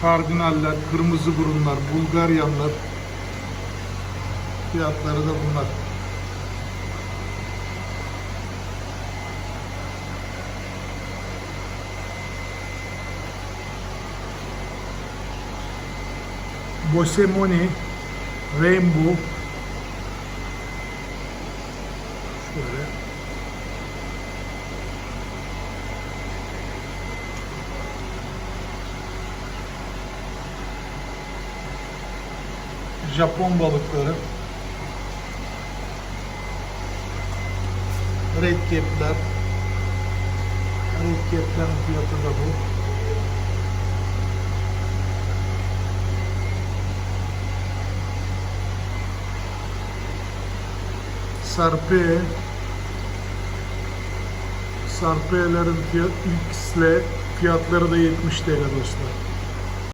Kardinaller, kırmızı burunlar, Bulgaryanlar. Fiyatları da bunlar. Bosemoni, Rainbow. Şöyle. Japon balıkları. Red cap'ler. Red cap'lerin fiyatı da bu. Sarpe Sarpe'lerin fiyat, X'le fiyatları da 70 TL dostlar.